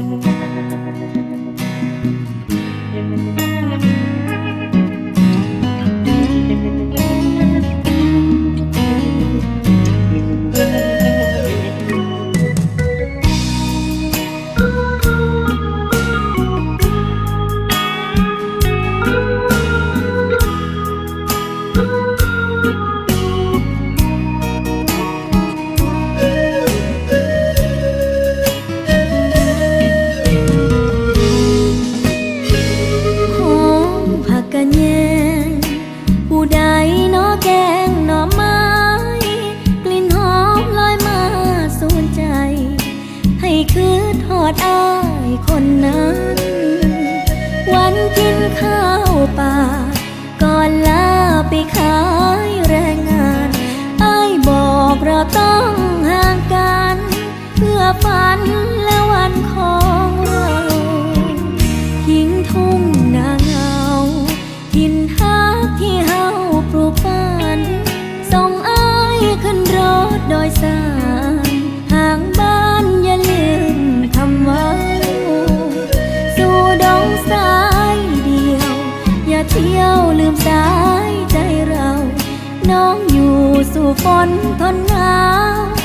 ห ดอายคนนั้น วันกินข้าวป่า ก่อนลาไปขายแรงงานอายบอกเราต้องห่างกัน เพื่อฝันและวันของเราทิ้งทุ่งนาเงาทินทักที่เฮาปลูกฝัน ส่งอ้ายขึ้นรถโดยสาร ฝนทนหนาว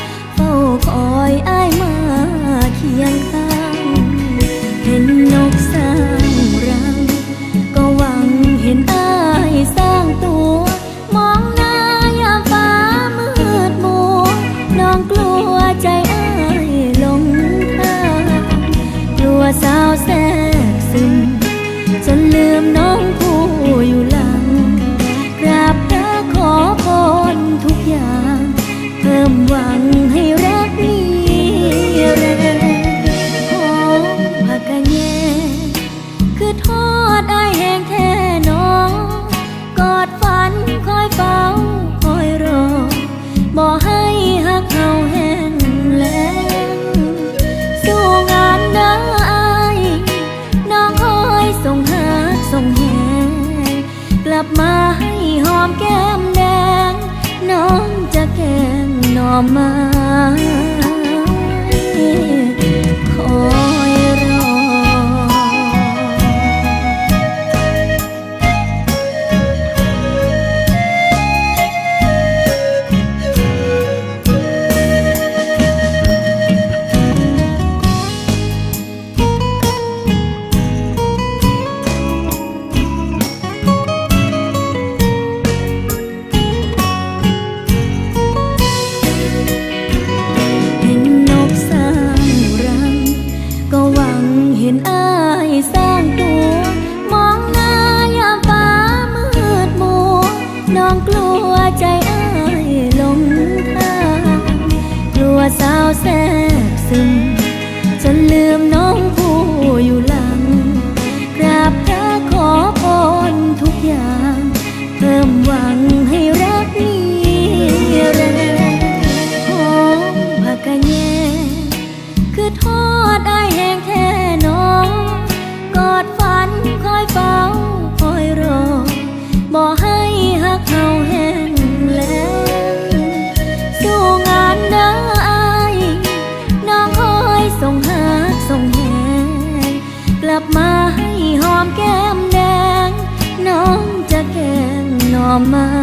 คือทอดไอายแห้งแท้น้องกอดฝันคอยเฝ้าคอยรอบ่ให้หักเขาแห้งแล้งสู้งานเด้ออายน้องคอยส่งหาส่งแหงกลับมาให้หอมแก้มแดง น้องจะแกงหน่อไม้ แทรกซึมจนลืมน้องผู้อยู่หลัง กราบพระขอพรทุกอย่าง เพิ่มหวังให้รักมีแรงหอมผักกะแยคือทอดไอแห้งแท้น้อง กอดฝันคอยเฝ้าคอยรอบ่ 我们。